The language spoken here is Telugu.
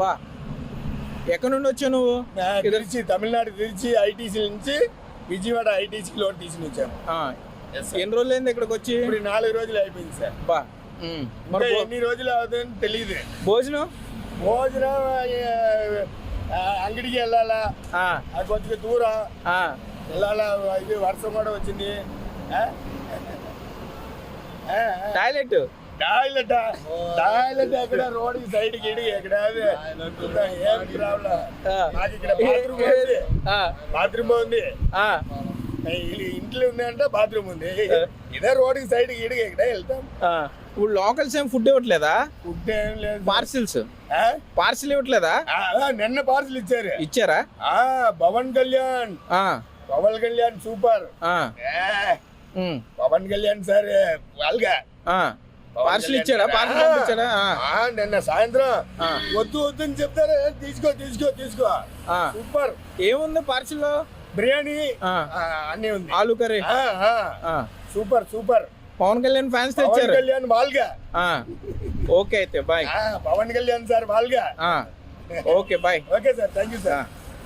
బా ఎక్కడి నుండి వచ్చావు నువ్వు? తిరుచి తమిళనాడు తిరుచి ఐటీసీ నుంచి విజయవాడ ఐటీసీకి లోన్ తీసుకుని వచ్చాము. ఎన్ని రోజులు అయింది ఇక్కడికి వచ్చి? ఇప్పుడు నాలుగు రోజులు అయిపోయింది సార్ బా. మరి ఎన్ని రోజులు అవుతుందని తెలియదు భోజనం? భోజనం అంగడికి వెళ్ళాలా? అది కొద్దిగా దూరం. వెళ్ళాలా? ఇది వర్షం కూడా వచ్చింది. టాయిలెట్ టాయిలెట్ టాయిలెట్ ఎక్కడ? రోడ్ సైడ్కి ఇడిగి ఎక్కడ? అది. ఏం ప్రాబ్లం ఆ. మాకు ఇక్కడ బాత్రూమ్ ఉంది. బాత్రూమ్ ఇంట్లో ఉందంటే బాత్రూమ్ ఉంది. ఇదే రోడ్ సైడ్ ఎక్కడ? వెళ్తాం. ఇప్పుడు లోకల్స్ ఏం ఫుడ్ ఇవ్వట్లేదా? ఫుడ్ ఏం లేదు. పార్సిల్స్? పార్సిల్ ఇవ్వట్లేదా? నిన్న పార్సల్ ఇచ్చారు. ఇచ్చారా? ఆ పవన్ కళ్యాణ్. ఆ, పవన్ కళ్యాణ్ సూపర్. పవన్ కళ్యాణ్ సార్ వాళ్ళగా. పార్సిల్ ఇచ్చాడా. పార్సిల్ పంపించాడా నిన్న సాయంత్రం ఆ. వద్దు వద్దు అని చెప్తారు తీసుకో తీసుకో తీసుకో ఆ. సూపర్ ఏముంది పార్సిల్లో బిర్యానీ ఆ. ఆ, అన్నీ ఉంది ఆలు కర్రీ ఆ, ఆ. ఆ. Super super Pawan Kalyan fans Pawan తెచ్చారు కళ్యాణ్ వాల్గా ఆ. ఓకే అయితే బాయ్ ఆ, పవన్ కళ్యాణ్ సార్ వాల్గా ఆ. Okay boy okay sir thank you sir.